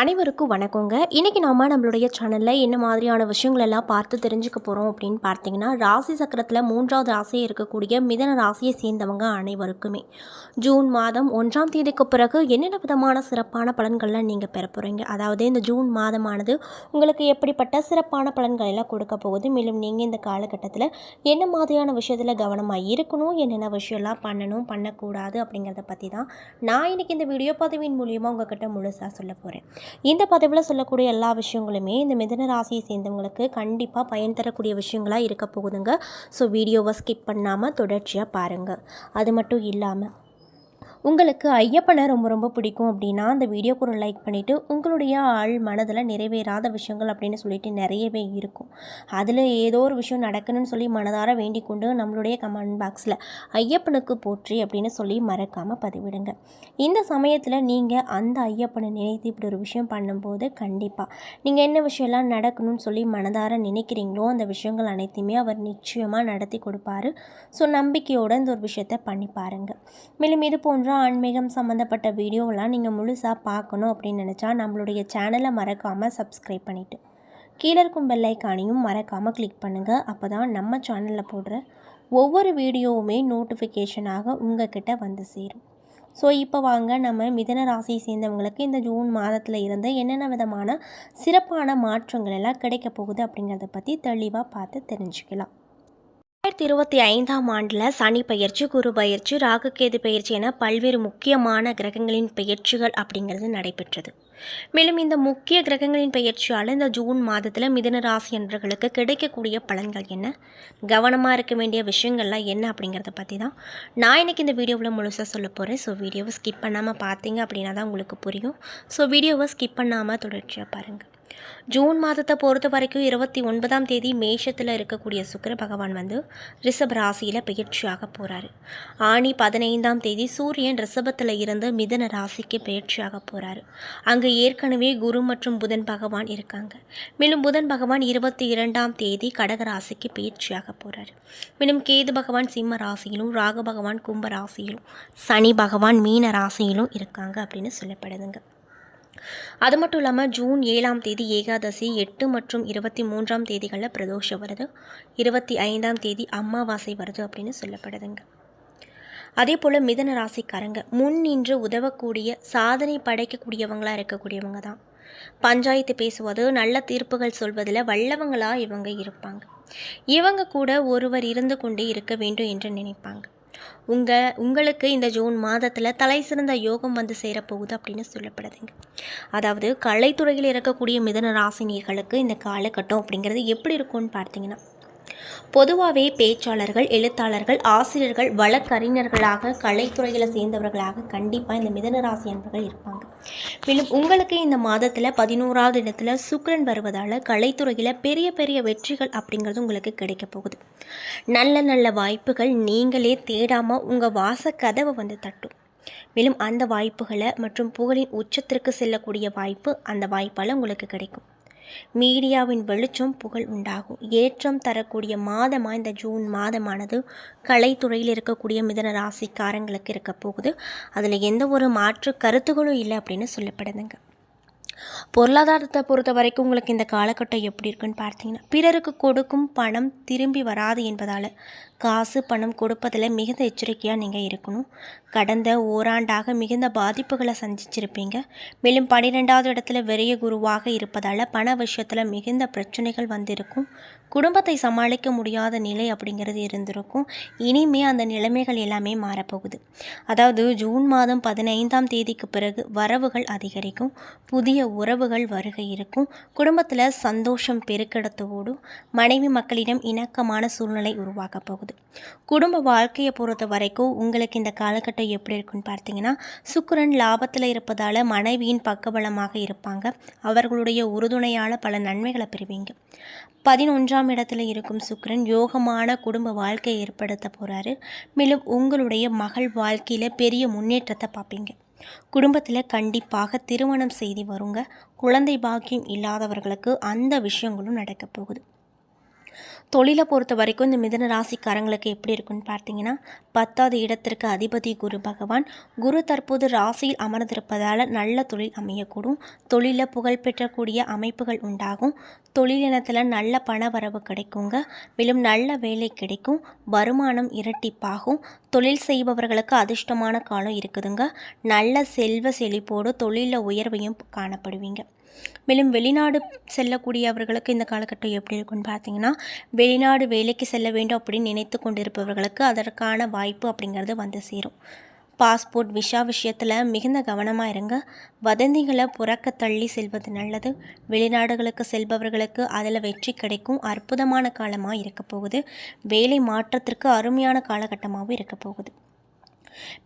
அனைவருக்கும் வணக்கங்க. இன்றைக்கி நாம நம்மளுடைய சேனலில் என்ன மாதிரியான விஷயங்கள் எல்லாம் பார்த்து தெரிஞ்சுக்க போகிறோம் அப்படின்னு பார்த்தீங்கன்னா ராசி சக்கரத்தில் மூன்றாவது ராசியாக இருக்கக்கூடிய மிதன ராசியை சேர்ந்தவங்க அனைவருக்குமே. ஜூன் மாதம் ஒன்றாம் தேதிக்கு பிறகு என்னென்ன விதமான சிறப்பான பலன்கள்லாம் நீங்கள் பெற போகிறீங்க அதாவது இந்த ஜூன் மாதமானது உங்களுக்கு எப்படிப்பட்ட சிறப்பான பலன்கள் எல்லாம் கொடுக்க போகுது? மேலும் நீங்கள் இந்த காலகட்டத்தில் என்ன மாதிரியான விஷயத்தில் கவனமாக இருக்கணும்? என்னென்ன விஷயம்லாம் பண்ணணும்? பண்ணக்கூடாது அப்படிங்கிறத பற்றி தான் நான் இன்றைக்கி இந்த வீடியோ பதிவின் மூலியமாக உங்ககிட்ட முழுசாக சொல்ல போகிறேன் இந்த பதிவில் சொல்லக்கூடிய எல்லா விஷயங்களுமே இந்த மிதன ராசியை சேர்ந்தவங்களுக்கு கண்டிப்பாக பயன் தரக்கூடிய விஷயங்களாக இருக்க போகுதுங்க. ஸோ வீடியோவை ஸ்கிப் பண்ணாமல் தொடர்ச்சியாக பாருங்கள் அது மட்டும் இல்லாமல் உங்களுக்கு ஐயப்பனை ரொம்ப ரொம்ப பிடிக்கும் அப்படின்னா அந்த வீடியோக்கு ஒரு லைக் பண்ணிவிட்டு உங்களுடைய ஆள் மனதில் நிறைவேறாத விஷயங்கள் அப்படின்னு சொல்லிட்டு நிறையவே இருக்கும். அதில் ஏதோ ஒரு விஷயம் நடக்கணும்னு சொல்லி மனதார வேண்டிக் கொண்டு நம்மளுடைய கமெண்ட் பாக்ஸில் ஐயப்பனுக்கு போற்றி அப்படின்னு சொல்லி மறக்காமல் பதிவிடுங்க. இந்த சமயத்தில் நீங்கள் அந்த ஐயப்பனை நினைத்து இப்படி ஒரு விஷயம் பண்ணும்போது கண்டிப்பாக நீங்கள் என்ன விஷயம்லாம் நடக்கணும்னு சொல்லி மனதார நினைக்கிறீங்களோ அந்த விஷயங்கள் அனைத்தையுமே அவர் நிச்சயமாக நடத்தி கொடுப்பாரு. ஸோ நம்பிக்கையோடு இந்த ஒரு விஷயத்தை பண்ணி பாருங்கள் மேலும் இது போன்ற ஆன்மீகம் சம்மந்தப்பட்ட வீடியோவெலாம் நீங்கள் முழுசாக பார்க்கணும் அப்படின்னு நினச்சா நம்மளுடைய சேனலை மறக்காமல் சப்ஸ்கிரைப் பண்ணிவிட்டு கீழே இருக்கும் பெல்லைக்கானையும் மறக்காமல் கிளிக் பண்ணுங்கள் அப்போ தான் நம்ம சேனலில் போடுற ஒவ்வொரு வீடியோவுமே நோட்டிஃபிகேஷனாக உங்ககிட்ட வந்து சேரும். ஸோ இப்போ வாங்க நம்ம மிதன ராசியை சேர்ந்தவங்களுக்கு இந்த ஜூன் மாதத்தில் இருந்து என்னென்ன விதமான சிறப்பான மாற்றங்கள் எல்லாம் கிடைக்க போகுது அப்படிங்கிறத பற்றி தெளிவாக பார்த்து தெரிஞ்சுக்கலாம். ரெண்டாயிரத்தி இருபத்தி ஐந்தாம் ஆண்டில் சனி பயிற்சி குரு பயிற்சி ராகுகேது பயிற்சி என பல்வேறு முக்கியமான கிரகங்களின் பெயர்ச்சிகள் அப்படிங்கிறது நடைபெற்றது. மேலும் இந்த முக்கிய கிரகங்களின் பெயர்ச்சியால் இந்த ஜூன் மாதத்தில் மிதன ராசி என்பவர்களுக்கு கிடைக்கக்கூடிய பலன்கள் என்ன? கவனமாக இருக்க வேண்டிய விஷயங்கள்லாம் என்ன அப்படிங்கிறத பற்றி தான் நான் இன்றைக்கி இந்த வீடியோவில் முழுசாக சொல்ல போகிறேன் ஸோ வீடியோவை ஸ்கிப் பண்ணாமல் பார்த்தீங்க அப்படின்னா தான் உங்களுக்கு புரியும். ஸோ வீடியோவை ஸ்கிப் பண்ணாமல் தொடர்ச்சியாக பாருங்கள் ஜூன் மாதத்தை பொறுத்த வரைக்கும் இருபத்தி ஒன்பதாம் தேதி மேஷத்தில் இருக்கக்கூடிய சுக்கிர பகவான் வந்து ரிஷப ராசியில் பயிற்சியாக போகிறாரு ஆணி பதினைந்தாம் தேதி சூரியன் ரிஷபத்தில் இருந்து மிதன ராசிக்கு பயிற்சியாக போகிறாரு அங்கே ஏற்கனவே குரு மற்றும் புதன் பகவான் இருக்காங்க. மேலும் புதன் பகவான் இருபத்தி இரண்டாம் தேதி கடக ராசிக்கு பயிற்சியாக போகிறாரு மேலும் கேது பகவான் சிம்ம ராசியிலும் ராகு பகவான் கும்ப ராசியிலும் சனி பகவான் மீன ராசியிலும் இருக்காங்க அப்படின்னு சொல்லப்படுதுங்க. அது மட்டும் இல்லாமல் ஜூன் ஏழாம் தேதி ஏகாதசி எட்டு மற்றும் இருபத்தி மூன்றாம் தேதிகளில் பிரதோஷம் வருது. இருபத்தி ஐந்தாம் தேதி அமாவாசை வருது அப்படின்னு சொல்லப்படுதுங்க. அதே போல் மிதன ராசிக்காரங்க முன் நின்று உதவக்கூடிய சாதனை படைக்கக்கூடியவங்களாக இருக்கக்கூடியவங்க தான். பஞ்சாயத்து பேசுவது நல்ல தீர்ப்புகள் சொல்வதில் வல்லவங்களாக இவங்க இருப்பாங்க. இவங்க கூட ஒருவர் இருந்து கொண்டே இருக்க வேண்டும் என்று நினைப்பாங்க. உங்கள் உங்களுக்கு இந்த ஜூன் மாதத்தில் தலை சிறந்த யோகம் வந்து சேரப்போகுது அப்படின்னு சொல்லப்படுதுங்க. அதாவது கலைத்துறையில் இருக்கக்கூடிய மிதன ராசினியர்களுக்கு இந்த காலகட்டம் அப்படிங்கிறது எப்படி இருக்கும்னு பார்த்தீங்கன்னா பொதுவாகவே பேச்சாளர்கள் எழுத்தாளர்கள் ஆசிரியர்கள் வழக்கறிஞர்களாக கலைத்துறையில் சேர்ந்தவர்களாக கண்டிப்பாக இந்த மிதன ராசி என்பவர்கள் இருப்பாங்க. மேலும் உங்களுக்கு இந்த மாதத்தில் பதினோராவது இடத்துல சுக்கரன் வருவதால் கலைத்துறையில் பெரிய பெரிய வெற்றிகள் அப்படிங்கிறது உங்களுக்கு கிடைக்க போகுது. நல்ல நல்ல வாய்ப்புகள் நீங்களே தேடாமல் உங்கள் வாச கதவை வந்து தட்டும். மேலும் அந்த வாய்ப்புகளை மற்றும் புகழின் உச்சத்திற்கு செல்லக்கூடிய வாய்ப்பு அந்த வாய்ப்பால் உங்களுக்கு கிடைக்கும். மீடியாவின் வெளிச்சம் புகழ் உண்டாகும். ஏற்றம் தரக்கூடிய மாதமாக இந்த ஜூன் மாதமானது கலைத்துறையில் இருக்கக்கூடிய மிதன ராசிக்காரங்களுக்கு இருக்க போகுது. அதில் எந்த ஒரு மாற்று கருத்துகளும் இல்லை அப்படின்னு சொல்லப்படுதுங்க. பொருளாதாரத்தை பொறுத்த வரைக்கும் உங்களுக்கு இந்த காலகட்டம் எப்படி இருக்குன்னு பார்த்தீங்கன்னா பிறருக்கு கொடுக்கும் பணம் திரும்பி வராது என்பதால் காசு பணம் கொடுப்பதில் மிகுந்த எச்சரிக்கையாக நீங்கள் இருக்கணும். கடந்த ஓராண்டாக மிகுந்த பாதிப்புகளை சந்திச்சிருப்பீங்க. மேலும் பன்னிரெண்டாவது இடத்துல விரைய குருவாக இருப்பதால் பண விஷயத்தில் மிகுந்த பிரச்சனைகள் வந்திருக்கும். குடும்பத்தை சமாளிக்க முடியாத நிலை அப்படிங்கிறது இருந்திருக்கும். இனிமே அந்த நிலைமைகள் எல்லாமே மாறப்போகுது. அதாவது ஜூன் மாதம் பதினைந்தாம் தேதிக்கு பிறகு வரவுகள் அதிகரிக்கும். புதிய உறவுகள் வருகை இருக்கும். குடும்பத்தில் சந்தோஷம் பெருக்கெடுத்து ஓடும். மனைவி மக்களிடம் இணக்கமான சூழ்நிலை உருவாக்கப் போகுது. குடும்ப வாழ்க்கையை பொறுத்த வரைக்கும் உங்களுக்கு இந்த காலகட்டம் எப்படி இருக்குன்னு பார்த்தீங்கன்னா சுக்கரன் லாபத்தில் இருப்பதால் மனைவியின் பக்கபலமாக இருப்பாங்க. அவர்களுடைய உறுதுணையால் பல நன்மைகளை பெறுவீங்க. பதினொன்றாம் இடத்துல இருக்கும் சுக்கிரன் யோகமான குடும்ப வாழ்க்கையை ஏற்படுத்த போகிறாரு மேலும் உங்களுடைய மகள் வாழ்க்கையில் பெரிய முன்னேற்றத்தை பார்ப்பீங்க. குடும்பத்தில் கண்டிப்பாக திருமணம் செய்து வருங்க. குழந்தை பாக்கியம் இல்லாதவர்களுக்கு அந்த விஷயங்களும் நடக்க போகுது. தொழிலை பொறுத்த வரைக்கும் இந்த மிதன ராசிக்காரங்களுக்கு எப்படி இருக்குன்னு பார்த்தீங்கன்னா பத்தாவது இடத்திற்கு அதிபதி குரு பகவான். குரு தற்போது ராசியில் அமர்ந்திருப்பதால் நல்ல தொழில் அமையக்கூடும். தொழிலில் புகழ் பெற்றக்கூடிய அமைப்புகள் உண்டாகும். தொழிலினத்தில் நல்ல பண வரவு கிடைக்குங்க. மேலும் நல்ல வேலை கிடைக்கும். வருமானம் இரட்டிப்பாகும். தொழில் செய்பவர்களுக்கு அதிர்ஷ்டமான காலம் இருக்குதுங்க. நல்ல செல்வ செழிப்போடு தொழிலில் உயர்வையும் காணப்படுவீங்க. மேலும் வெளிநாடு செல்லக்கூடியவர்களுக்கு இந்த காலகட்டம் எப்படி இருக்குன்னு பார்த்தீங்கன்னா வெளிநாடு வேலைக்கு செல்ல வேண்டும் அப்படின்னு நினைத்து கொண்டிருப்பவர்களுக்கு அதற்கான வாய்ப்பு அப்படிங்கிறது வந்து சேரும். பாஸ்போர்ட் விஷா விஷயத்தில் மிகுந்த கவனமாக இருங்க. வதந்திகளை புறக்க தள்ளி செல்வது நல்லது. வெளிநாடுகளுக்கு செல்பவர்களுக்கு அதில் வெற்றி கிடைக்கும். அற்புதமான காலமாக இருக்க போகுது. வேலை மாற்றத்திற்கு அருமையான காலகட்டமாகவும் இருக்க போகுது.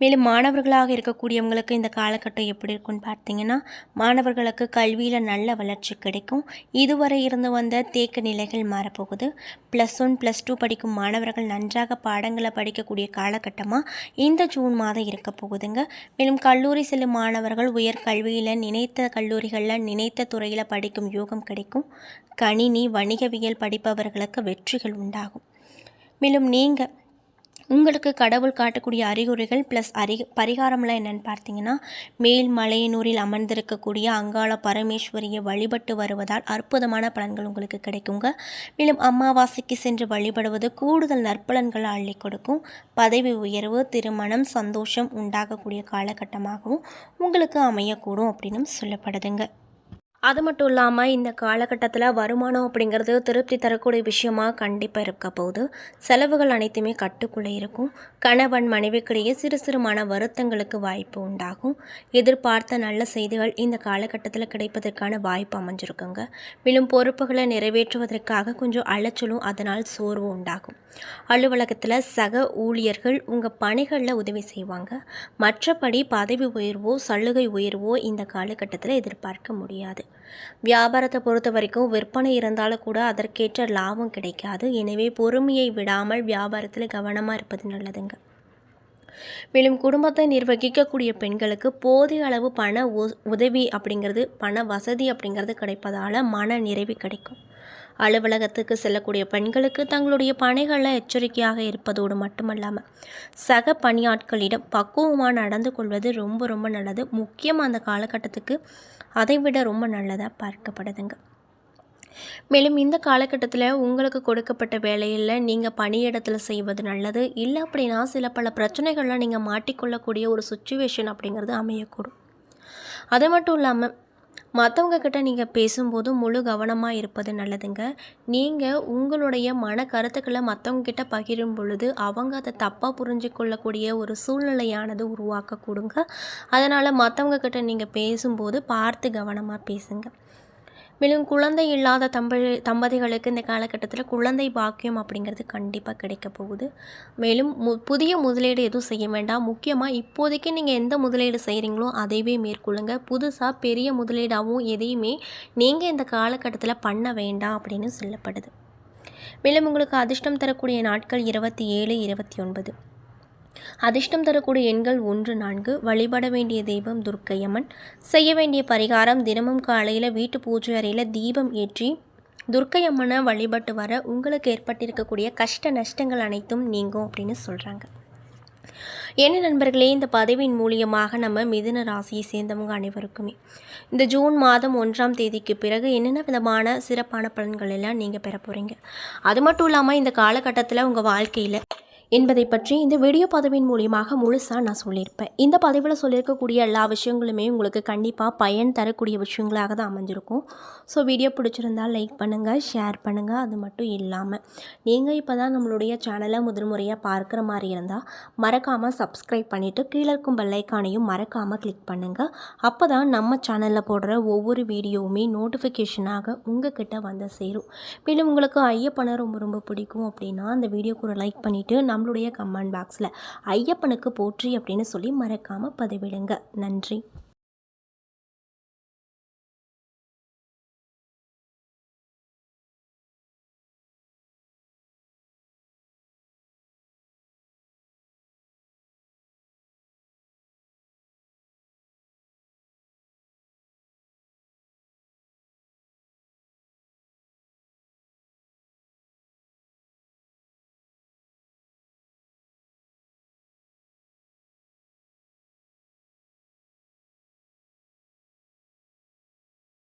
மேலும் மாணவர்களாக இருக்கக்கூடியவங்களுக்கு இந்த காலகட்டம் எப்படி இருக்குன்னு பார்த்தீங்கன்னா மாணவர்களுக்கு கல்வியில் நல்ல வளர்ச்சி கிடைக்கும். இதுவரை இருந்து வந்த தேக்க நிலைகள் மாறப்போகுது. ப்ளஸ் ஒன் ப்ளஸ் டூ படிக்கும் மாணவர்கள் நன்றாக பாடங்களை படிக்கக்கூடிய காலகட்டமாக இந்த ஜூன் மாதம் இருக்க போகுதுங்க. மேலும் கல்லூரி செல்லும் மாணவர்கள் உயர் கல்வியில் நினைத்த கல்லூரிகளில் நினைத்த துறையில் படிக்கும் யோகம் கிடைக்கும். கணினி வணிகவியல் படிப்பவர்களுக்கு வெற்றிகள் உண்டாகும். மேலும் நீங்கள் உங்களுக்கு கடவுள் காட்டக்கூடிய அறிகுறிகள் ப்ளஸ் அறி பரிகாரம்லாம் என்னென்னு பார்த்தீங்கன்னா மேல் மலையனூரில் அமர்ந்திருக்கக்கூடிய அங்காள பரமேஸ்வரியை வழிபட்டு வருவதால் அற்புதமான பலன்கள் உங்களுக்கு கிடைக்குங்க. மேலும் அமாவாசைக்கு சென்று வழிபடுவது கூடுதல் நற்பலன்களை அள்ளி கொடுக்கும். பதவி உயர்வு திருமணம் சந்தோஷம் உண்டாகக்கூடிய காலகட்டமாகவும் உங்களுக்கு அமையக்கூடும் அப்படின்னும் சொல்லப்படுதுங்க. அது மட்டும் இல்லாமல் இந்த காலகட்டத்தில் வருமானம் அப்படிங்கிறது திருப்தி தரக்கூடிய விஷயமா கண்டிப்பாக இருக்க போகுது. செலவுகள் அனைத்துமே கட்டுக்குள்ளே இருக்கும். கணவன் மனைவிக்கிடையே சிறு சிறுமான வருத்தங்களுக்கு வாய்ப்பு உண்டாகும். எதிர்பார்த்த நல்ல செய்திகள் இந்த காலகட்டத்தில் கிடைப்பதற்கான வாய்ப்பு அமைஞ்சிருக்குங்க. மேலும் பொறுப்புகளை நிறைவேற்றுவதற்காக கொஞ்சம் அலைச்சலும் அதனால் சோர்வு உண்டாகும். அலுவலகத்தில் சக ஊழியர்கள் உங்கள் பணிகளில் உதவி செய்வாங்க. மற்றபடி பதவி உயர்வோ சலுகை உயர்வோ இந்த காலகட்டத்தில் எதிர்பார்க்க முடியாது. வியாபாரத்தை பொறுத்த வரைக்கும் விற்பனை இருந்தாலும் கூட அதற்கேற்ற லாபம் கிடைக்காது. எனவே பொறுமையை விடாமல் வியாபாரத்தில் கவனமாக இருப்பது நல்லதுங்க. மேலும் குடும்பத்தை நிர்வகிக்கக்கூடிய பெண்களுக்கு போதிய அளவு பண உதவி அப்படிங்கிறது பண வசதி அப்படிங்கிறது கிடைப்பதால் மன நிறைவு கிடைக்கும். அலுவலகத்துக்கு செல்லக்கூடிய பெண்களுக்கு தங்களுடைய பணிகளில் எச்சரிக்கையாக இருப்பதோடு மட்டுமல்லாமல் சக பணியாட்களிடம் பக்குவமாக நடந்து கொள்வது ரொம்ப ரொம்ப நல்லது. முக்கியமாக அந்த காலகட்டத்துக்கு அதை விட ரொம்ப நல்லதாக பார்க்கப்படுதுங்க. மேலும் இந்த காலகட்டத்தில் உங்களுக்கு கொடுக்கப்பட்ட வேலையில் நீங்கள் பணியிடத்தில் செய்வது நல்லது. இல்லை அப்படின்னா சில பல பிரச்சனைகள்லாம் நீங்கள் மாட்டிக்கொள்ளக்கூடிய ஒரு சுச்சுவேஷன் அப்படிங்கிறது அமையக்கூடும். அது மட்டும் இல்லாமல் மற்றவங்க கிட்ட நீங்கள் பேசும்போது முழு கவனமாக இருப்பது நல்லதுங்க. நீங்கள் உங்களுடைய மன கருத்துக்களை மற்றவங்க கிட்ட பகிரும் பொழுது அவங்க அதை தப்பாக புரிஞ்சு கொள்ளக்கூடிய ஒரு சூழ்நிலையானது உருவாக்க கொடுங்க அதனால் மற்றவங்க கிட்ட நீங்கள் பேசும்போது பார்த்து கவனமாக பேசுங்க. மேலும் குழந்தை இல்லாத தம்பதி தம்பதிகளுக்கு இந்த காலகட்டத்தில் குழந்தை பாக்கியம் அப்படிங்கிறது கண்டிப்பாக கிடைக்க போகுது. மேலும் மு புதிய முதலீடு எதுவும் செய்ய வேண்டாம். முக்கியமாக இப்போதைக்கு நீங்கள் எந்த முதலீடு செய்கிறீங்களோ அதைவே மேற்கொள்ளுங்க. புதுசாக பெரிய முதலீடாகவும் எதையுமே நீங்கள் இந்த காலகட்டத்தில் பண்ண வேண்டாம் அப்படின்னு சொல்லப்படுது. மேலும் உங்களுக்கு அதிர்ஷ்டம் தரக்கூடிய நாட்கள் இருபத்தி ஏழு இருபத்தி ஒன்பது. அதிர்ஷ்டம் தரக்கூடிய எண்கள் ஒன்று நான்கு. வழிபட வேண்டிய தெய்வம் துர்க்கையம்மன். செய்ய வேண்டிய பரிகாரம் தினமும் காலையில் வீட்டு பூஜை அறையில் தீபம் ஏற்றி துர்க்கையம்மனை வழிபட்டு வர உங்களுக்கு ஏற்பட்டிருக்கக்கூடிய கஷ்ட நஷ்டங்கள் அனைத்தும் நீங்கும் அப்படின்னு சொல்கிறாங்க என்ன நண்பர்களே இந்த பதவியின் மூலியமாக நம்ம மிதுன ராசியை சேர்ந்தவங்க அனைவருக்குமே இந்த ஜூன் மாதம் ஒன்றாம் தேதிக்கு பிறகு என்னென்ன விதமான சிறப்பான பலன்கள் எல்லாம் நீங்கள் பெற போகிறீங்க அது மட்டும் இல்லாமல் இந்த காலகட்டத்தில் உங்கள் வாழ்க்கையில் என்பதை பற்றி இந்த வீடியோ பதவியின் மூலியமாக முழுசாக நான் சொல்லியிருப்பேன். இந்த பதிவில் சொல்லியிருக்கக்கூடிய எல்லா விஷயங்களுமே உங்களுக்கு கண்டிப்பாக பயன் தரக்கூடிய விஷயங்களாக தான் அமைஞ்சிருக்கும். ஸோ வீடியோ பிடிச்சிருந்தால் லைக் பண்ணுங்கள் ஷேர் பண்ணுங்கள் அது மட்டும் இல்லாமல் நீங்கள் இப்போ தான் நம்மளுடைய சேனலை முதல் முறையாக பார்க்குற மாதிரி இருந்தால் மறக்காமல் சப்ஸ்கிரைப் பண்ணிவிட்டு கீழே இருக்கும் பெல்லைக்கானையும் மறக்காமல் கிளிக் பண்ணுங்கள் அப்போ தான் நம்ம சேனலில் போடுற ஒவ்வொரு வீடியோவுமே நோட்டிஃபிகேஷனாக உங்கள் கிட்டே வந்து சேரும். மேலும் உங்களுக்கு ஐயப்பனை ரொம்ப ரொம்ப பிடிக்கும் அப்படின்னா அந்த வீடியோக்கு ஒரு லைக் பண்ணிவிட்டு நம்ம நம்மளுடைய கமெண்ட் பாக்ஸில் ஐயப்பனுக்கு போற்றி அப்படின்னு சொல்லி மறக்காமல் பதிவிடுங்க. நன்றி.